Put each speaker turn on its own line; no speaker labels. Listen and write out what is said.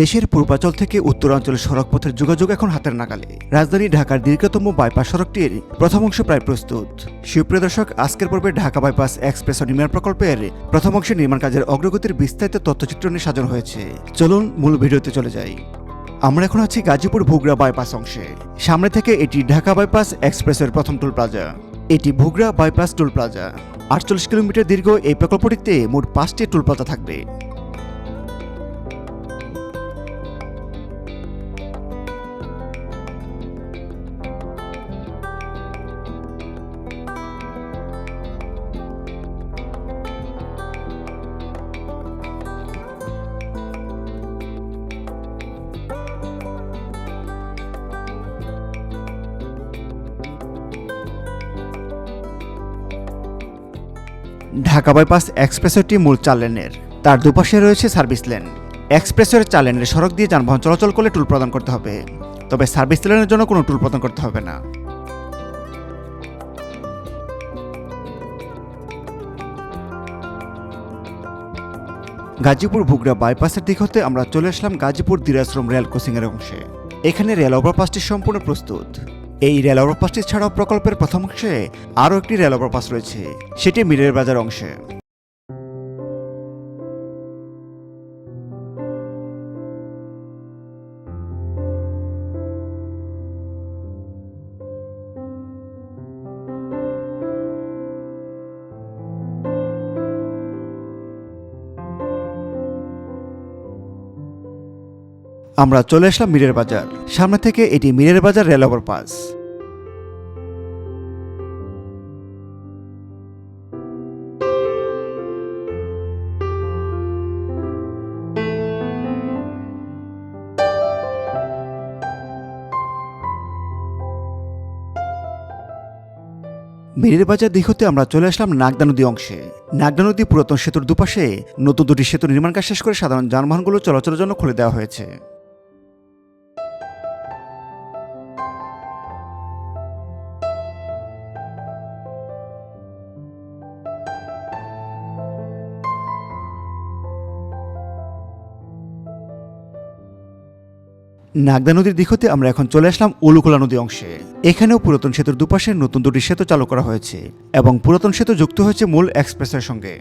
দেশের পূর্বাঞ্চল থেকে উত্তরাঞ্চলের সড়কপথের যোগাযোগ এখন হাতের নাগালে। রাজধানী ঢাকার দীর্ঘতম বাইপাস সড়কটির প্রথম অংশ প্রায় প্রস্তুত। সুপ্রিয় দর্শক, আজকের পর্বে ঢাকা বাইপাস এক্সপ্রেস নির্মাণ প্রকল্পের প্রথম অংশের নির্মাণ কাজের অগ্রগতির বিস্তারিত তথ্যচিত্র নিয়ে সাজানো হয়েছে। চলুন মূল ভিডিওতে চলে যাই। আমরা এখন আছি গাজীপুর ভুগড়া বাইপাস অংশে। সামনে থেকে এটি ঢাকা বাইপাস এক্সপ্রেসের প্রথম টোল প্লাজা এটি ভুগড়া বাইপাস টোল প্লাজা আটচল্লিশ কিলোমিটার দীর্ঘ এই প্রকল্পটিতে মোট পাঁচটি টোল প্লাজা থাকবে। ঢাকা বাইপাস এক্সপ্রেসওয়েটি মূল চার লেনের। তার দুপাশে রয়েছে সার্ভিস লেন। এক্সপ্রেসওয়ের চার লেনের সড়ক দিয়ে যানবাহন চলাচল করলে টুল প্রদান করতে হবে। তবে সার্ভিস লেনের জন্য কোনো টুল প্রদান করতে হবে না। গাজীপুর ভুগড়া বাইপাসের দিক হতে আমরা চলে আসলাম গাজীপুর দিরাশ্রম রেল ক্রসিংয়ের অংশে। এখানে রেল ওভারপাসটি সম্পূর্ণ প্রস্তুত। এই রেল ওভারপাসটি ছাড়াও প্রকল্পের প্রথম অংশে আরও একটি রেল ওভারপাস রয়েছে, সেটি মিরের বাজার অংশে। আমরা চলে আসলাম মিরের বাজার। সামনে থেকে এটি মিরের বাজার রেল ওভারপাস। মিরের বাজার দিক হতে আমরা চলে আসলাম নাগদা নদী অংশে। নাগদা নদী পুরাতন সেতুর দুপাশে নতুন দুটি সেতু নির্মাণ কাজ শেষ করে সাধারণ যানবাহনগুলো চলাচলের জন্য খুলে দেওয়া হয়েছে। নাগদা নদীর দিক হতে আমরা এখন চলে আসলাম উলুকুলা নদী অংশে। এখানেও পুরাতন সেতুর দুপাশে নতুন দুটি সেতু চালু করা হয়েছে এবং পুরাতন সেতু যুক্ত হয়েছে মূল এক্সপ্রেসের সঙ্গে।